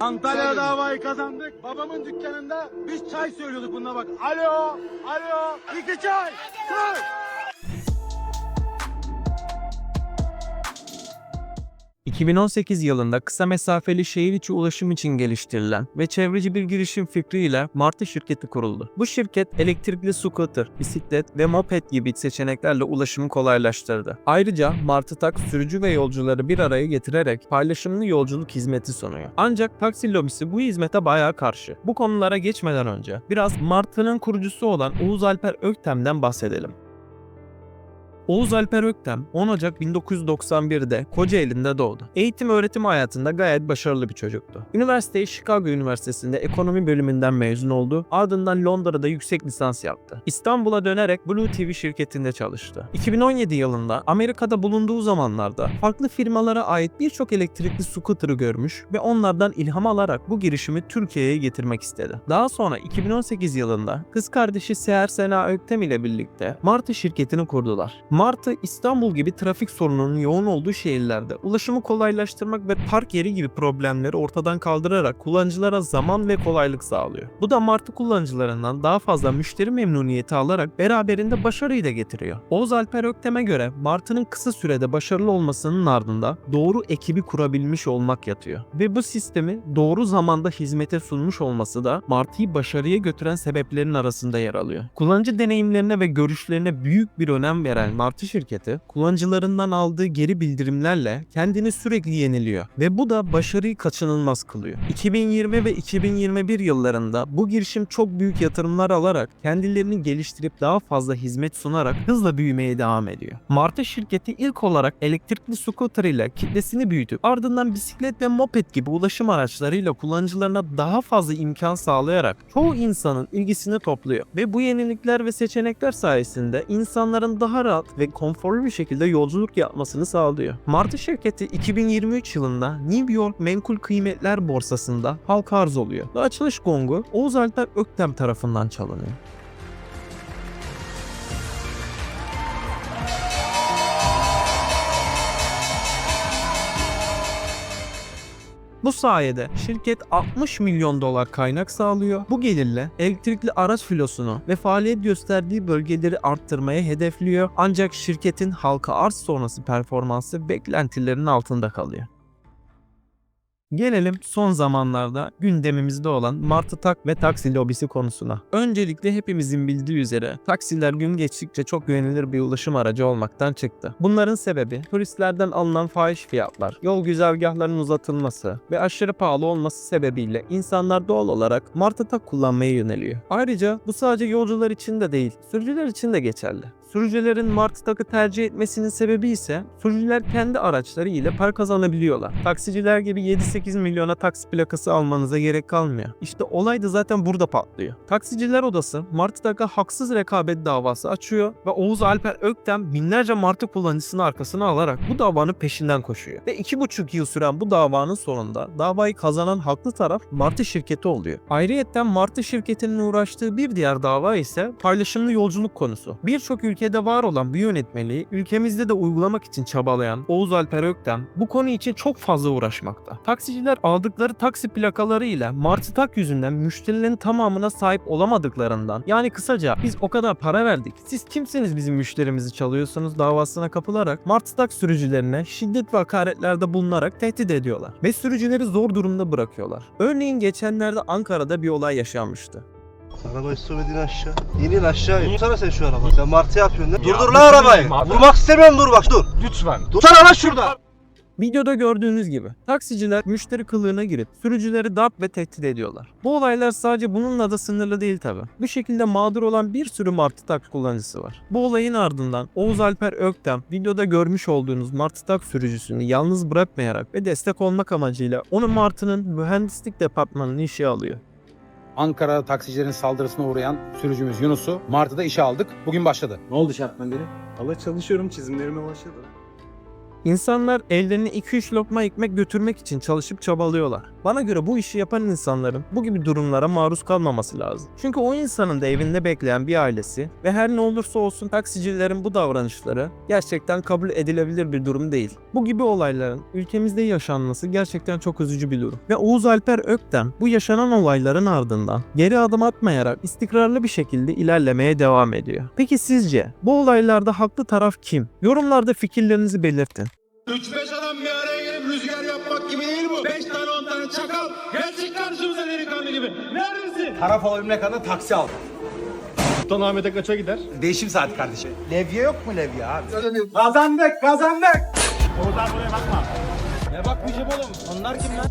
Antalya davayı kazandık. Babamın dükkanında biz çay söylüyorduk bununla bak. Alo, alo, iki çay, çay. ...2018 yılında kısa mesafeli şehir içi ulaşım için geliştirilen ve çevreci bir girişim fikriyle Martı şirketi kuruldu. Bu şirket elektrikli scooter, bisiklet ve moped gibi seçeneklerle ulaşımı kolaylaştırdı. Ayrıca Martı Tak sürücü ve yolcuları bir araya getirerek paylaşımlı yolculuk hizmeti sunuyor. Ancak taksi lobisi bu hizmete bayağı karşı. Bu konulara geçmeden önce biraz Martı'nın kurucusu olan Oğuz Alper Öktem'den bahsedelim. Oğuz Alper Öktem 10 Ocak 1991'de Kocaeli'nde doğdu. Eğitim öğretim hayatında gayet başarılı bir çocuktu. Üniversiteyi Chicago Üniversitesi'nde ekonomi bölümünden mezun oldu. Ardından Londra'da yüksek lisans yaptı. İstanbul'a dönerek Blue TV şirketinde çalıştı. 2017 yılında Amerika'da bulunduğu zamanlarda farklı firmalara ait birçok elektrikli scooter'ı görmüş ve onlardan ilham alarak bu girişimi Türkiye'ye getirmek istedi. Daha sonra 2018 yılında kız kardeşi Seher Sena Öktem ile birlikte Martı şirketini kurdular. Martı İstanbul gibi trafik sorununun yoğun olduğu şehirlerde ulaşımı kolaylaştırmak ve park yeri gibi problemleri ortadan kaldırarak kullanıcılara zaman ve kolaylık sağlıyor. Bu da Martı kullanıcılarından daha fazla müşteri memnuniyeti alarak beraberinde başarıyı da getiriyor. Oğuz Alper Öktem'e göre Martı'nın kısa sürede başarılı olmasının ardında doğru ekibi kurabilmiş olmak yatıyor. Ve bu sistemi doğru zamanda hizmete sunmuş olması da Martı'yı başarıya götüren sebeplerin arasında yer alıyor. Kullanıcı deneyimlerine ve görüşlerine büyük bir önem veren Martı şirketi kullanıcılarından aldığı geri bildirimlerle kendini sürekli yeniliyor ve bu da başarıyı kaçınılmaz kılıyor. 2020 ve 2021 yıllarında bu girişim çok büyük yatırımlar alarak kendilerini geliştirip daha fazla hizmet sunarak hızla büyümeye devam ediyor. Martı şirketi ilk olarak elektrikli scooter ile kitlesini büyütüp ardından bisiklet ve moped gibi ulaşım araçlarıyla kullanıcılarına daha fazla imkan sağlayarak çoğu insanın ilgisini topluyor ve bu yenilikler ve seçenekler sayesinde insanların daha rahat ve konforlu bir şekilde yolculuk yapmasını sağlıyor. Martı şirketi 2023 yılında New York Menkul Kıymetler Borsası'nda halka arz oluyor. Ve açılış gongu Oğuz Alper Öktem tarafından çalınıyor. Bu sayede şirket 60 milyon dolar kaynak sağlıyor. Bu gelirle elektrikli araç filosunu ve faaliyet gösterdiği bölgeleri arttırmaya hedefliyor. Ancak şirketin halka arz sonrası performansı beklentilerin altında kalıyor. Gelelim son zamanlarda gündemimizde olan Martı Tak ve taksi lobisi konusuna. Öncelikle hepimizin bildiği üzere taksiler gün geçtikçe çok güvenilir bir ulaşım aracı olmaktan çıktı. Bunların sebebi turistlerden alınan fahiş fiyatlar, yol güzergahlarının uzatılması ve aşırı pahalı olması sebebiyle insanlar doğal olarak Martı Tak kullanmaya yöneliyor. Ayrıca bu sadece yolcular için de değil, sürücüler için de geçerli. Sürücülerin Martı Tak'ı tercih etmesinin sebebi ise sürücüler kendi araçları ile para kazanabiliyorlar. Taksiciler gibi 7-8 milyona taksi plakası almanıza gerek kalmıyor. İşte olay da zaten burada patlıyor. Taksiciler Odası Martı Tak'a haksız rekabet davası açıyor ve Oğuz Alper Öktem binlerce Martı kullanıcısını arkasına alarak bu davanın peşinden koşuyor. Ve 2,5 yıl süren bu davanın sonunda davayı kazanan haklı taraf Martı şirketi oluyor. Ayrıyeten Martı şirketinin uğraştığı bir diğer dava ise paylaşımlı yolculuk konusu. Birçok ülkede var olan bu yönetmeliği ülkemizde de uygulamak için çabalayan Oğuz Alper Öktem bu konu için çok fazla uğraşmakta. Taksiciler aldıkları taksi plakaları ile Martı Tak yüzünden müşterilerin tamamına sahip olamadıklarından yani kısaca biz o kadar para verdik siz kimsiniz bizim müşterimizi çalıyorsunuz davasına kapılarak Martı Tak sürücülerine şiddet ve hakaretlerde bulunarak tehdit ediyorlar ve sürücüleri zor durumda bırakıyorlar. Örneğin geçenlerde Ankara'da bir olay yaşanmıştı. Arabayı sürmedin aşağı. İnin aşağı in. Dursana sen şu araba. Sen martı yapıyorsun değil mi? Dur dur lan arabayı. Vurmak istemiyorum dur bak dur. Lütfen. Dursana lan şurada. Videoda gördüğünüz gibi taksiciler müşteri kılığına girip sürücüleri darp ve tehdit ediyorlar. Bu olaylar sadece bununla da sınırlı değil tabi. Bu şekilde mağdur olan bir sürü Martı Tak kullanıcısı var. Bu olayın ardından Oğuz Alper Öktem videoda görmüş olduğunuz Martı Tak sürücüsünü yalnız bırakmayarak ve destek olmak amacıyla onu Martı'nın mühendislik departmanını işe alıyor. Ankara taksicilerin saldırısına uğrayan sürücümüz Yunus'u Martı'da işe aldık. Bugün başladı. Ne oldu Şartman biri? Valla çalışıyorum çizimlerime başladı. İnsanlar ellerine 2-3 lokma ekmek götürmek için çalışıp çabalıyorlar. Bana göre bu işi yapan insanların bu gibi durumlara maruz kalmaması lazım. Çünkü o insanın da evinde bekleyen bir ailesi ve her ne olursa olsun taksicilerin bu davranışları gerçekten kabul edilebilir bir durum değil. Bu gibi olayların ülkemizde yaşanması gerçekten çok üzücü bir durum. Ve Oğuz Alper Ökten bu yaşanan olayların ardından geri adım atmayarak istikrarlı bir şekilde ilerlemeye devam ediyor. Peki sizce bu olaylarda haklı taraf kim? Yorumlarda fikirlerinizi belirtin. 3-5 adam bir araya gelip rüzgar yapmak gibi değil bu. 5 tane 10 tane çakal. Gerçek karşımıza delikanlı gibi. Neredesin? Taraf olabilmek adına taksi al. Sultan Ahmet'e kaça gider? Değişim saati kardeşim. Levye yok mu levye abi? Kazandık kazandık. Ne bakmayacağım oğlum? Onlar kim lan?